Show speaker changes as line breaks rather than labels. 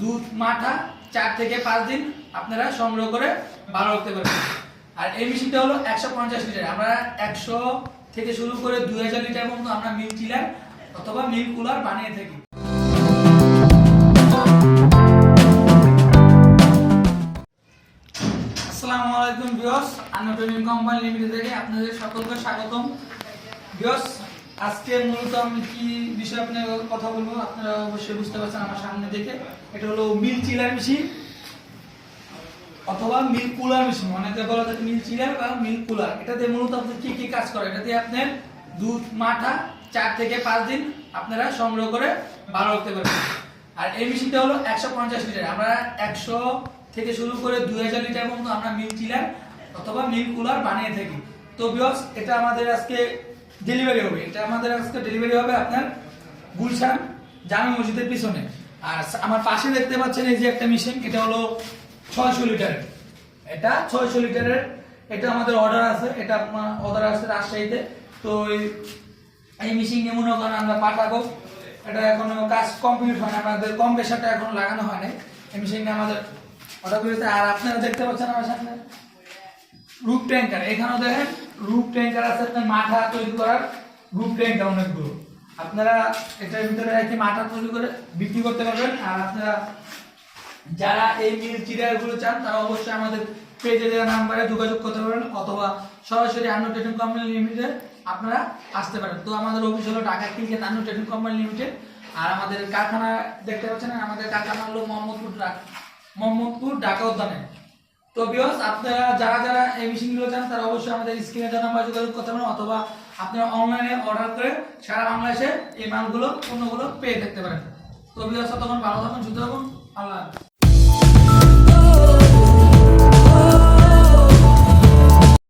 দুধ মাঠা চার থেকে পাঁচ দিন আপনারা সংগ্রহ করে ভালো রাখতে পারবেন। আর এই মেশিনটা হলো একশো পঞ্চাশ লিটার। আমরা একশো থেকে শুরু করে দুই হাজার লিটার পর্যন্ত আমরা মিল্ক চিলার অথবা মিল্ক কুলার বানিয়ে থাকি। আসসালামু আলাইকুম বিয়স আনোটনিম কোম্পানি লিমিটেড থেকে আপনাদের সকলকে স্বাগতম। বিয়স আজকে মূলত আমি কি বিষয়ে আপনার কথা বলব? আপনারা অবশ্যই বুঝতে পারছেন আমার সামনে দেখে। এটা হলো মিল চিলার মেশিন অথবা মিল কুলার মেশিন। অনেকে বলা যায় মিল চিলার বা মিল কুলার। এটাতে মূলত আপনি কি কি কাজ করে এটাতে আপনার দুধ, মাঠা চার থেকে পাঁচ দিন আপনারা সংগ্রহ করে ভালো রাখতে পারবেন। আর এই মেশিনটা হলো একশো পঞ্চাশ লিটার। আমরা একশো থেকে শুরু করে দুই হাজার লিটার পর্যন্ত আমরা মিল চিলার অথবা মিল কুলার বানিয়ে থাকি। তো বিয়স এটা আমাদের আজকে ডেলিভারি হবে। এটা আমাদের আজকে ডেলিভারি হবে আপনার গুলশান জামে মসজিদের পিছনে। আর আমার পাশে দেখতে পাচ্ছেন এই যে একটা মেশিন এটা হলো ছয়শো লিটারের। এটা ছয়শো লিটারের, এটা আমাদের অর্ডার আছে, এটা অর্ডার আছে রাজশাহীতে। তো এই- মেশিন নিয়ে মনে করেন আমরা পাঠাবো। এটা এখনও কাজ কমপ্লিট হয় না, আমাদের কম প্রেশারটা এখনও লাগানো হয় না এই মেশিন নিয়ে আমাদের অর্ডার করেছে। আর আপনারা দেখতে পাচ্ছেন আমার সামনে। রূপ ট্যাঙ্কার। এখানেও দেখেন, রূপ ট্যাঙ্কার আছে, আপনার মাথা তৈরি করার রূপ ট্যাঙ্কার অনেকগুলো। আপনারা এটার ভিতরে রেখে মাথা তৈরি করে বিক্রি করতে পারবেন। আর আপনারা যারা এই মিল চিরিয়াগুলো চান, তারা অবশ্যই আমাদের পেজে দেওয়া নাম্বারে যোগাযোগ করতে পারেন অথবা সরাসরি আন্ন ট্রেডিং কোম্পানি লিমিটেড আপনারা আসতে পারেন। তো আমাদের অফিস হলো Dhaka cricket and trading company limited আর আমাদের কারখানা দেখতে পাচ্ছেন, আমাদের কারখানা হলো মোহাম্মদপুর মোহাম্মদপুর ঢাকা উদ্যানে। তো বিয়স আপনারা যারা যারা এই মেশিনগুলো চান, তারা অবশ্যই আমাদের স্ক্রিনে দেওয়া নাম্বার যোগাযোগ করতে পারেন, অথবা আপনারা অনলাইনে অর্ডার করে সারা বাংলাদেশে এই মালগুলো, পণ্যগুলো পেয়ে থাকতে পারেন তো বিয়স তখন ভালো থাকুন, সুস্থ থাকুন, আল্লাহ।